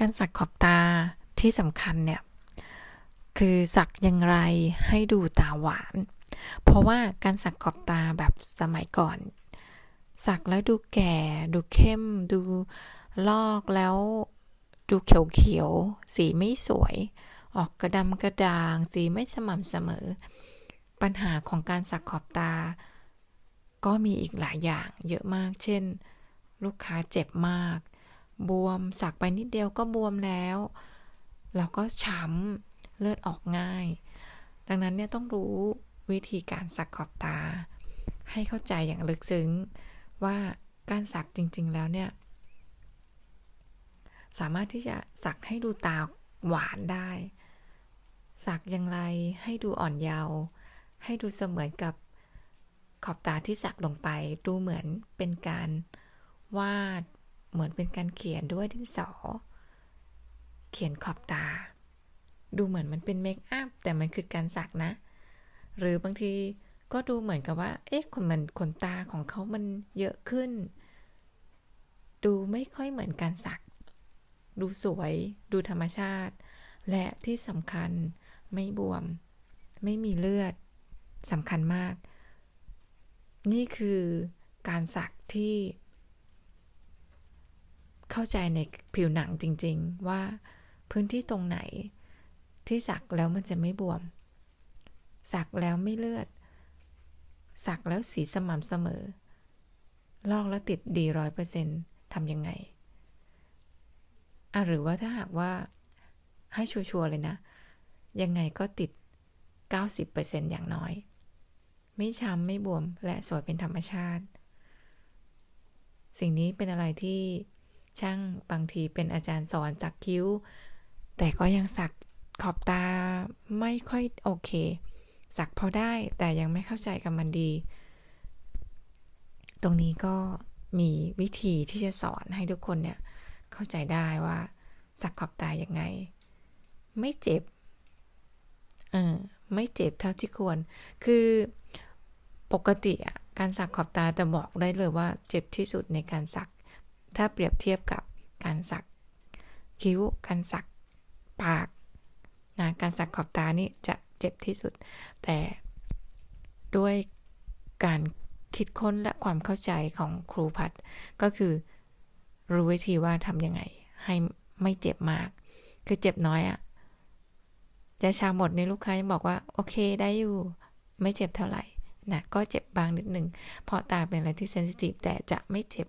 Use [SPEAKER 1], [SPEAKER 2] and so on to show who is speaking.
[SPEAKER 1] การสักขอบตาที่สำคัญเนี่ย คือสักอย่างไรให้ดูตาหวาน เพราะว่าการสักขอบตาแบบสมัยก่อน สักแล้วดูแก่ ดูเข้ม ดูลอกแล้วดูเขียวๆ สีไม่สวย ออกกระดำกระด่าง สีไม่สม่ำเสมอ ปัญหาของการสักขอบตา ก็มีอีกหลายอย่างเยอะมาก เช่น ลูกค้าเจ็บมาก บวม สักไปนิดเดียวก็บวมแล้ว เราก็ช้ำเลือดออกง่าย ดังนั้นเนี่ยต้องรู้วิธีการสักขอบตา ให้เข้าใจอย่างลึกซึ้ง ว่าการสักจริง ๆ แล้วเนี่ย สามารถที่จะสักให้ดูตาหวานได้ สักอย่างไรให้ดูอ่อนเยาว์ให้ดูเสมือนกับขอบตาที่สักลงไป ดูเหมือนเป็นการวาด เหมือนเป็นการเขียนด้วยดินสอ เขียนขอบตา ดูเหมือนมันเป็นเมคอัพแต่มันคือการสักนะ หรือบางทีก็ดูเหมือนกับว่า เอ๊ะขนมันขนตาของเขามันเยอะขึ้น ดูไม่ค่อยเหมือนการสัก ดูสวย ดูธรรมชาติ และที่สำคัญไม่บวม ไม่มีเลือดสำคัญมาก นี่คือการสักที่ เข้าใจในผิวหนังจริง ๆ ว่าพื้นที่ตรงไหนที่สักแล้วมันจะไม่บวม สักแล้วไม่เลือด สักแล้วสีสม่ำเสมอ ลอกแล้วติดดีร้อยเปอร์เซ็นต์ทำยังไงอะหรือว่าถ้าหากว่าให้ชัวร์ๆเลยนะ ยังไงก็ติด 90%อย่างน้อย ไม่ช้ำไม่บวมและสวยเป็นธรรมชาติ สิ่งนี้เป็นอะไรที่ ช่างบางทีเป็นอาจารย์สอนสักคิ้ว แต่ก็ยังสักขอบตาไม่ค่อยโอเค สักพอได้แต่ยังไม่เข้าใจกับมันดี ตรงนี้ก็มีวิธีที่จะสอนให้ทุกคนเนี่ย เข้าใจได้ว่าสักขอบตายังไง ไม่เจ็บเออไม่เจ็บเท่าที่ควร คือปกติอะการสักขอบตาจะบอกได้เลยว่าเจ็บที่สุดในการสัก ถ้าเปรียบเทียบกับการสักคิ้ว การสักปากนะการสักขอบตานี่จะเจ็บที่สุด แต่ด้วยการคิดค้นและความเข้าใจของครูพัดก็คือรู้วิธีว่าทำยังไง ให้ไม่เจ็บมาก คือเจ็บน้อยอะจะชาหมดในลูกค้ายังบอกว่า โอเคได้อยู่ ไม่เจ็บเท่าไหร่นะก็เจ็บบางนิดหนึ่งเพราะตาเป็นอะไรที่เซนซิทีฟแต่จะไม่เจ็บ